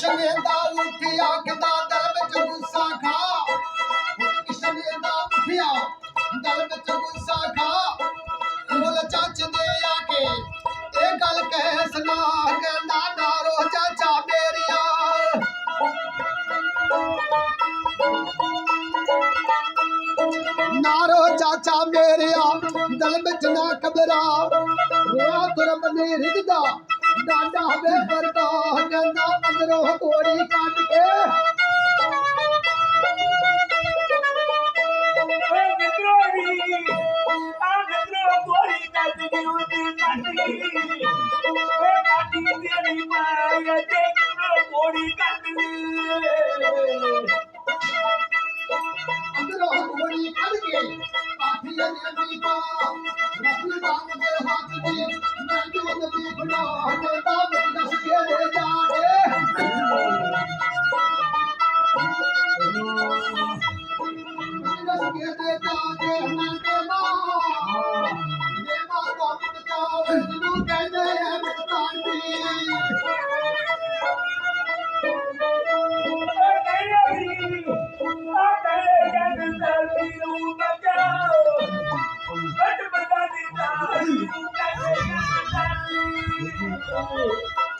ਕਿਸ਼ਨ ਦਾ ਉੱਠਿਆ ਕਿਦਾ ਦਿਲ ਵਿੱਚ ਗੁੱਸਾ ਖਾ ਪੁੱਤ ਕਿਸ਼ਨ ਦਾ ਉੱਠਿਆ ਦਿਲ ਵਿੱਚ ਗੁੱਸਾ ਖਾ ਮੁੱਲ ਚਾਚ ਦੇ ਆ ਕੇ ਇਹ ਗੱਲ ਕਹਿ ਸੁਣਾ ਕਹਿੰਦਾ ਨਾਰੋ ਚਾਚਾ ਮੇਰਿਆ ਨਾਰੋ ਚਾਚਾ ਮੇਰਿਆ ਦਿਲ ਵਿੱਚ ਨਾ ਕਬਰਾ ਰੋਆ ਤੁਰਮ ਨੇ ਰਿਜਦਾ ਡਾਡਾ ਵੇ ਵਰਦਾ ਕਹਿੰਦਾ ਅੰਦਰੋਂ ਕੋੜੀ ਕੱਢ ਕੇ ਓਏ ਮਿੱਤਰੋੜੀ ਆ ਮਿੱਤਰੋ ਕੋਈ ਕੱਟ ਦੀ ਉਦੀ ਕੱਟੀ ਓਏ ਕੱਟੀ ਤੇਰੀ ਮਾਇਆ ਤੇ ਮਿੱਤਰੋ ਕੋੜੀ ਕੱਟਦੀ ਅੰਦਰੋਂ ਕੋੜੀ ਕੱਢ ਕੇ I'm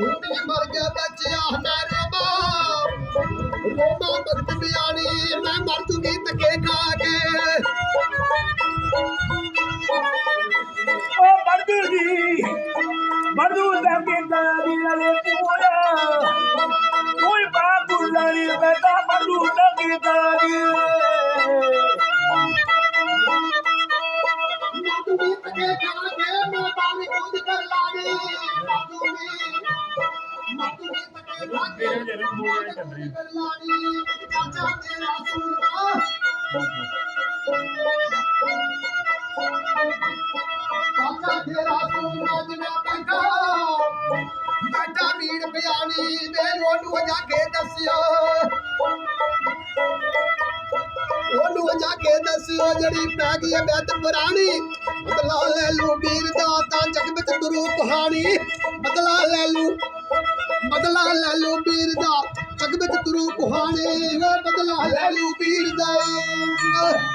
ਤੂੰ ਮਰ ਗਿਆ ਬੱਚਿਆ ਮੈਂ ਰੋਬਾ ਰੋਬਾ ਮਰਦ ਬਿਆਣੀ ਮੈਂ ਮਰ ਜੂਗੀ ਧੱਕੇ ਖਾ ਕੇ। ਓ ਮਰਦੂ ਜੀ ਮਰਦੂ ਦਾ ਕਿੰਦਾ ਦੀ ਵਾਲੇ ਪੂਰਾ। ਕੋਈ ਬਾਬੂ ਲੜੀ ਬੈਠਾ ਮਰਦੂ ਦਾ ਕਿੰਦਾ ਦੀ ਮਰ ਜੂਗੀ ਧੱਕੇ ਖਾ ਕੇ ਮੈਂ ਬਾਣੀ ਕਰ ਲਾਣੀ ਮਰ ਜੂਗੀ ਮਰ ਜੂਗੀ ਧੱਕੇ ਖਾ ਕੇ ਕਰ ਲਾਣੀ ਚਾਚਾ ਤੇਰਾ ਸੂਰਮਾ ਚਾਚਾ ਤੇਰਾ ਸੂਰਮਾ ਜਿਨਾ ਬੈਠਾ ਬੈਠਾ ਨੀੜ ਬਿਆਨੀ ਵੇ ਉਹਨੂੰ ਜਾ ਕੇ ਦੱਸਿਓ ਜਾ ਕੇ ਦੱਸਿਓ ਜਿਹੜੀ ਪੈ ਗਈ ਹੈ ਬੈਤ ਪੁਰਾਣੀ। ਬਦਲਾ ਲੈ ਲੂ ਵੀਰ ਦਾ ਤਾਂ ਜਗ ਵਿੱਚ ਤੁਰੂ ਕਹਾਣੀ। ਬਦਲਾ ਲੈ ਲੂ ਬਦਲਾ ਲੈ ਲੂ ਵੀਰ ਦਾ ਜਗ ਵਿੱਚ ਤੁਰੂ ਕਹਾਣੀ। ਬਦਲਾ ਲੈ ਲੂ ਵੀਰ ਦਾ।